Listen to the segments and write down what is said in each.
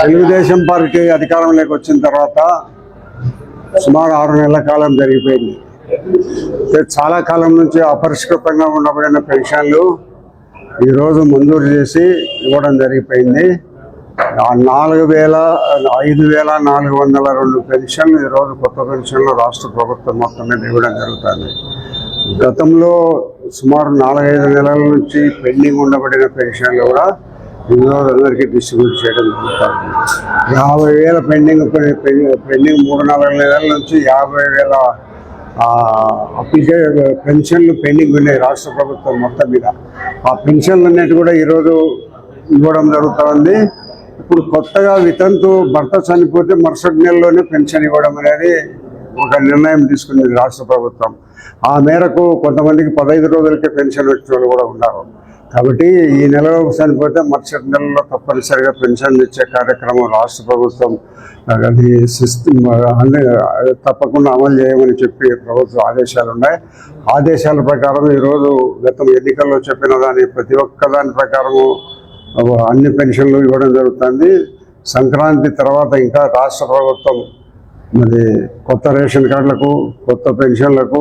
Telugu Desam party అధికారంలోకి వచ్చిన తర్వాత సుమారు ఆరు నెలల కాలం జరిగిపోయింది. చాలా కాలం నుంచి అపరిష్కృతంగా ఉండబడిన పెన్షన్లు ఈరోజు మంజూరు చేసి ఇవ్వడం జరిగిపోయింది. నాలుగు వేల ఐదు వేల నాలుగు వందల రెండు పెన్షన్లు ఈరోజు కొత్త పెన్షన్లు రాష్ట్ర ప్రభుత్వం మొత్తం మీద ఇవ్వడం జరుగుతుంది. గతంలో సుమారు నాలుగైదు నెలల నుంచి పెండింగ్ ఉండబడిన పెన్షన్లు కూడా అందరికీ డిస్ట్రిబ్యూట్ చేయడం జరుగుతుంది యాభై వేల పెండింగ్ పె- పెండింగ్ మూడు నాలుగు నెలల నుంచి యాభై వేల అప్లికే పెన్షన్లు పెండింగ్ ఉన్నాయి రాష్ట్ర ప్రభుత్వం మొత్తం మీద. ఆ పెన్షన్లు అన్నిటి కూడా ఈరోజు ఇవ్వడం జరుగుతుంది. ఇప్పుడు కొత్తగా వితంతు భర్త చనిపోతే మరుసటి నెలలోనే పెన్షన్ ఇవ్వడం అనేది ఒక నిర్ణయం తీసుకుంది రాష్ట్ర ప్రభుత్వం. ఆ మేరకు కొంతమందికి పదహైదు రోజులకే పెన్షన్ వచ్చిన వాళ్ళు కూడా ఉన్నారు. కాబట్టి ఈ నెలలో చనిపోతే మరుసటి నెలలో తప్పనిసరిగా పెన్షన్ ఇచ్చే కార్యక్రమం రాష్ట్ర ప్రభుత్వం అది సిస్టమ్ అన్ని తప్పకుండా అమలు చేయమని చెప్పి ప్రభుత్వ ఆదేశాలు ఉన్నాయి. ఆదేశాల ప్రకారం ఈరోజు గతం ఎన్నికల్లో చెప్పిన దాని ప్రతి ఒక్క దాని ప్రకారము అన్ని పెన్షన్లు ఇవ్వడం జరుగుతుంది. సంక్రాంతి తర్వాత ఇంకా రాష్ట్ర ప్రభుత్వం మరి కొత్త రేషన్ కార్డులకు కొత్త పెన్షన్లకు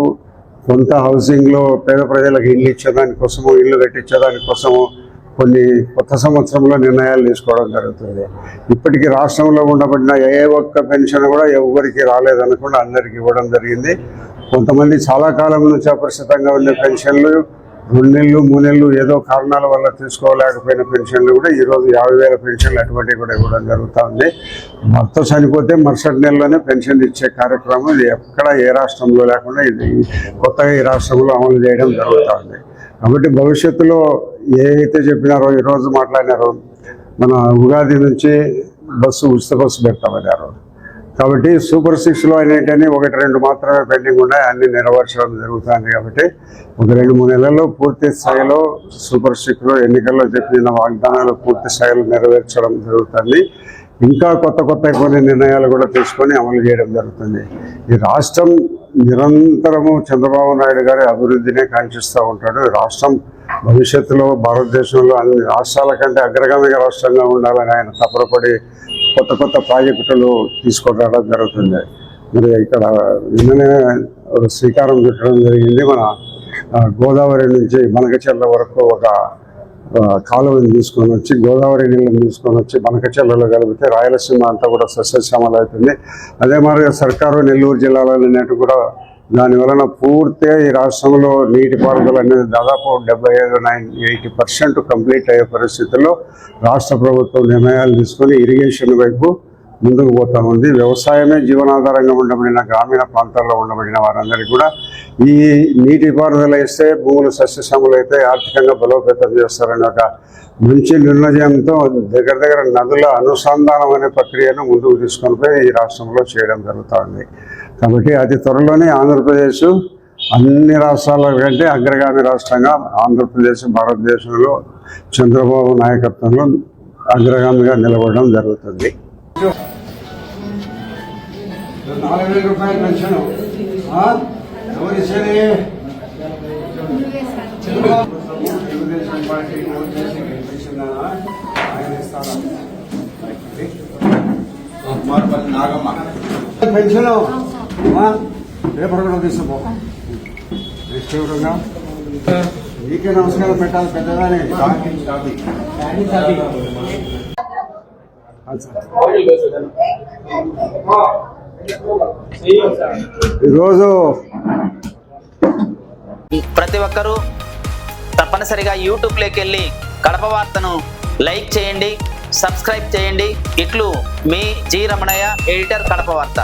కొంత హౌసింగ్లో పేద ప్రజలకు ఇల్లు ఇచ్చేదానికోసము ఇల్లు కట్టించేదానికోసము కొన్ని కొత్త సంవత్సరంలో నిర్ణయాలు తీసుకోవడం జరుగుతుంది. ఇప్పటికీ రాష్ట్రంలో ఉండబడిన ఏ ఒక్క పెన్షన్ కూడా ఎవరికి రాలేదనకుండా అందరికి ఇవ్వడం జరిగింది. కొంతమంది చాలా కాలం నుంచి అపరిచితంగా ఉండే పెన్షన్లు రెండు నెలలు మూడు నెలలు ఏదో కారణాల వల్ల తీసుకోలేకపోయిన పెన్షన్లు కూడా ఈరోజు యాభై వేల పెన్షన్లు అటువంటివి కూడా ఇవ్వడం జరుగుతూ ఉంది. భర్త చనిపోతే మరుసటి నెలలోనే పెన్షన్ ఇచ్చే కార్యక్రమం ఇది ఎక్కడ ఏ రాష్ట్రంలో లేకుండా ఇది కొత్తగా ఈ రాష్ట్రంలో అమలు చేయడం జరుగుతూ ఉంది. కాబట్టి భవిష్యత్తులో ఏ అయితే చెప్పినారో ఈరోజు మాట్లాడినారో మన ఉగాది నుంచి బస్సు ఉచిత బస్సు పెడతామన్నారు. కాబట్టి సూపర్ సిక్స్లో అనేటివన్నీ ఒకటి రెండు మాత్రమే పెండింగ్ ఉన్నాయి. అన్ని నెరవేర్చడం జరుగుతుంది కాబట్టి ఒక రెండు మూడు నెలల్లో పూర్తి స్థాయిలో సూపర్ సిక్స్లో ఎన్నికల్లో చెప్పిన వాగ్దానాలు పూర్తి స్థాయిలో నెరవేర్చడం జరుగుతుంది. ఇంకా కొత్త కొత్త కొన్ని నిర్ణయాలు కూడా తీసుకొని అమలు చేయడం జరుగుతుంది. ఈ రాష్ట్రం నిరంతరము చంద్రబాబు నాయుడు గారి అభివృద్ధినే కాంక్షిస్తూ ఉంటాడు. రాష్ట్రం భవిష్యత్తులో భారతదేశంలో అన్ని రాష్ట్రాల కంటే అగ్రగామిక రాష్ట్రంగా ఉండాలని ఆయన తపరపడి కొత్త కొత్త ప్రాజెక్టులు తీసుకురావడం జరుగుతుంది. మరి ఇక్కడ నిన్ననే ఒక శ్రీకారం చుట్టడం జరిగింది. మన గోదావరి నుంచి మనకచెర్ల వరకు ఒక కాలువని తీసుకొని వచ్చి గోదావరి నీళ్ళని తీసుకొని వచ్చి బనకచెర్లలో కలిపితే రాయలసీమ అంతా కూడా సస్యశ్యామలు అవుతుంది అదే మరి సర్కారు నెల్లూరు జిల్లాలో అన్నట్టు కూడా దాని వలన పూర్తిగా ఈ రాష్ట్రంలో నీటిపారుదల అనేది దాదాపు డెబ్బై ఐదు నైన్ ఎయిటీ పర్సెంట్ కంప్లీట్ అయ్యే పరిస్థితుల్లో రాష్ట్ర ప్రభుత్వం నిర్ణయాలు తీసుకొని ఇరిగేషన్ వైపు ముందుకు పోతా ఉంది. వ్యవసాయమే జీవనాధారంగా ఉండబడిన గ్రామీణ ప్రాంతాల్లో ఉండబడిన వారందరికీ కూడా ఈ నీటిపారుదల ఇస్తే భూములు సస్యశ్యామలు అయితే ఆర్థికంగా బలోపేతం చేస్తారని ఒక మంచి నిర్ణయంతో దగ్గర దగ్గర నదుల అనుసంధానం అనే ప్రక్రియను ముందుకు తీసుకొని ఈ రాష్ట్రంలో చేయడం జరుగుతుంది కాబట్టి అతి త్వరలోనే ఆంధ్రప్రదేశ్ అన్ని రాష్ట్రాల కంటే అగ్రగామి రాష్ట్రంగా ఆంధ్రప్రదేశ్ భారతదేశంలో చంద్రబాబు నాయకత్వంలో అగ్రగామిగా నిలబడడం జరుగుతుంది. నాలుగు వేల రూపాయల పెన్షన్. ఎవరు ఇచ్చేది తెలుగుదేశం పార్టీ ఓటు చేసి గెలిపించిన ఆయన ఇస్తారా? మార్పల్లి నాగమ్మ. పెన్షన్. పేపర్ కూడా తీసుకో నీకే నమస్కారం పెట్టాలి పెద్దదాని. ఈరోజు ప్రతి ఒక్కరూ తప్పనిసరిగా యూట్యూబ్లోకి వెళ్ళి కడప వార్తను లైక్ చేయండి సబ్స్క్రైబ్ చేయండి. ఇట్లు మీ జి రమణయ్య ఎడిటర్ కడప వార్త.